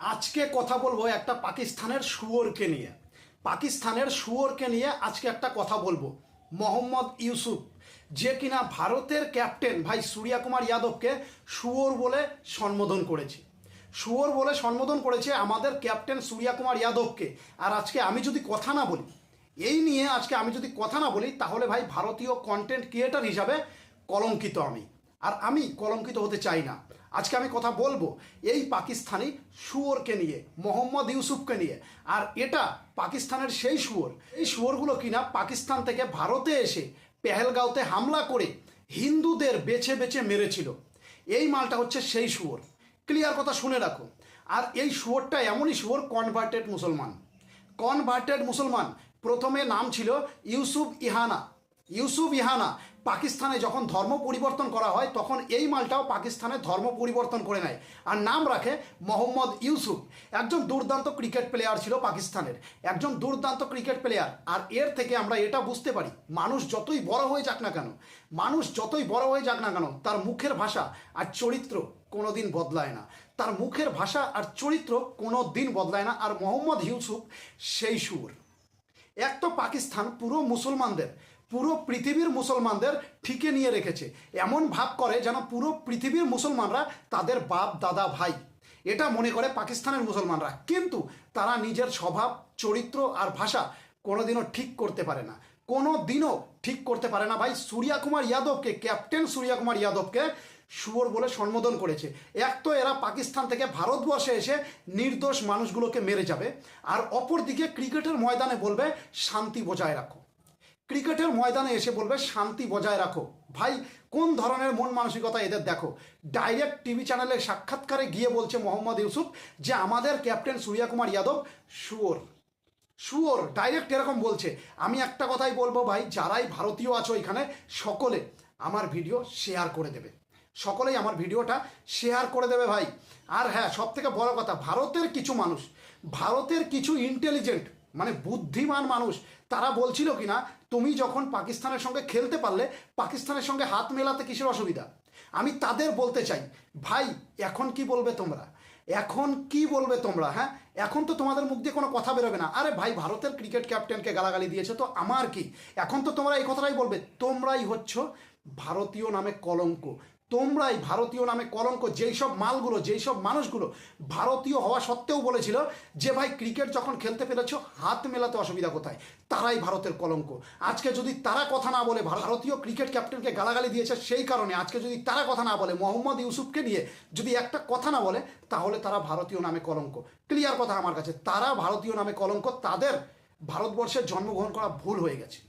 আজকে কথা বলব একটা পাকিস্তানের শুয়োরকে নিয়ে। পাকিস্তানের শুয়োরকে নিয়ে আজকে একটা কথা বলব। মোহাম্মদ ইউসুফ, যে কিনা ভারতের ক্যাপ্টেন ভাই সূর্যা কুমার যাদবকে শুয়োর বলে সম্বোধন করেছে। শুয়োর বলে সম্বোধন করেছে আমাদের ক্যাপ্টেন সূর্যা কুমার যাদবকে। আর আজকে আমি যদি কথা না বলি, এই নিয়ে আজকে আমি যদি কথা না বলি, তাহলে ভাই ভারতীয় কন্টেন্ট ক্রিয়েটার হিসাবে কলঙ্কিত আমি। আর আমি কলঙ্কিত হতে চাই না। আজকে আমি কথা বলব এই পাকিস্তানি শুয়োরকে নিয়ে, মোহাম্মদ ইউসুফকে নিয়ে। আর এটা পাকিস্তানের সেই শুয়োর। এই শুয়োরগুলো কিনা পাকিস্তান থেকে ভারতে এসে পেহেলগাঁওতে হামলা করে হিন্দুদের বেছে বেছে মেরেছিল। এই মালটা হচ্ছে সেই শুয়োর। ক্লিয়ার কথা শুনে রাখো। আর এই শুয়োরটা এমনই শুয়োর কনভার্টেড মুসলমান। কনভার্টেড মুসলমান। প্রথমে নাম ছিল ইউসুফ ইহানা। ইউসুফ ইহানা পাকিস্তানে যখন ধর্ম পরিবর্তন করা হয়, তখন এই মালটাও পাকিস্তানে ধর্ম পরিবর্তন করে নেয়। আর নাম রাখে মোহাম্মদ ইউসুফ। একজন দুর্দান্ত ক্রিকেট প্লেয়ার ছিল পাকিস্তানের। একজন দুর্দান্ত ক্রিকেট প্লেয়ার আর এর থেকে আমরা এটা বুঝতে পারি, মানুষ যতই বড় হয়ে যাক না কেন, মানুষ যতই বড় হয়ে যাক না কেন, তার মুখের ভাষা আর চরিত্র কোনো দিন বদলায় না। তার মুখের ভাষা আর চরিত্র কোনো দিন বদলায় না। আর মোহাম্মদ ইউসুফ সেই সুর। এক তো পাকিস্তান পুরো মুসলমানদের পুরো পৃথিবীর মুসলমানদের ঠিকে নিয়ে রেখেছে। এমন ভাব করে যেন পুরো পৃথিবীর মুসলমানরা তাদের বাপ, দাদা, ভাই। এটা মনে করে পাকিস্তানের মুসলমানরা। কিন্তু তারা নিজের স্বভাব, চরিত্র আর ভাষা কোনোদিনও ঠিক করতে পারে না। কোনো দিনও ঠিক করতে পারে না। ভাই সূর্যা কুমার যাদবকে ক্যাপ্টেন সূর্যা কুমার যাদবকে শুয়োর বলে সম্বোধন করেছে। এক তো এরা পাকিস্তান থেকে ভারতবর্ষে এসে নির্দোষ মানুষগুলোকে মেরে যাবে। আর অপরদিকে ক্রিকেটের ময়দানে বলবে, শান্তি বজায় রাখো। ক্রিকেটের ময়দানে এসে বলবে, শান্তি বজায় রাখো। ভাই, কোন ধরনের মন মানসিকতা এদের দেখো? ডাইরেক্ট টিভি চ্যানেলে সাক্ষাৎকারে গিয়ে বলছে মোহাম্মদ ইউসুফ যে, আমাদের ক্যাপ্টেন সূর্যা কুমার যাদব শুয়োর। শুয়োর, ডাইরেক্ট এরকম বলছে। আমি একটা কথাই বলব ভাই, যারাই ভারতীয় আছো এখানে, সকলে আমার ভিডিও শেয়ার করে দেবে। সকলেই আমার ভিডিওটা শেয়ার করে দেবে ভাই। আর হ্যাঁ সব থেকে বড় কথা, ভারতের কিছু মানুষ, ভারতের কিছু ইন্টেলিজেন্ট মানে বুদ্ধিমান মানুষ। তারা বলছিল কি না তুমি যখন পাকিস্তানের সঙ্গে খেলতে পারলে, পাকিস্তানের সঙ্গে হাত মেলাতে কিসের অসুবিধা? আমি তাদের বলতে চাই, ভাই, এখন কি বলবে তোমরা? এখন কি বলবে তোমরা হ্যাঁ? এখন তো তোমাদের মুখ দিয়ে কোনো কথা বেরোবে না। আরে ভাই, ভারতের ক্রিকেট ক্যাপ্টেনকে গালাগালি দিয়েছে তো, আমার কি? এখন তো তোমরা এই কথাটাই বলবে, তোমরাই হচ্ছ ভারতীয় নামে কলঙ্ক। তোমরাই ভারতীয় নামে কলঙ্ক যেই সব মালগুলো যেই সব মানুষগুলো ভারতীয় হওয়া সত্ত্বেও বলেছিল যে, ভাই ক্রিকেট যখন খেলতে পেরেছ হাত মেলাতে অসুবিধা কোথায়? তারাই ভারতের কলঙ্ক। আজকে যদি তারা কথা না বলে ভারতীয় ক্রিকেট ক্যাপ্টেনকে গালাগালি দিয়েছে সেই কারণে আজকে যদি তারা কথা না বলে, মোহাম্মদ ইউসুফকে নিয়ে যদি একটা কথা না বলে, তাহলে তারা ভারতীয় নামে কলঙ্ক। ক্লিয়ার কথা আমার কাছে, তারা ভারতীয় নামে কলঙ্ক, তাদের ভারতবর্ষের জন্মগ্রহণ করা ভুল হয়ে গেছে।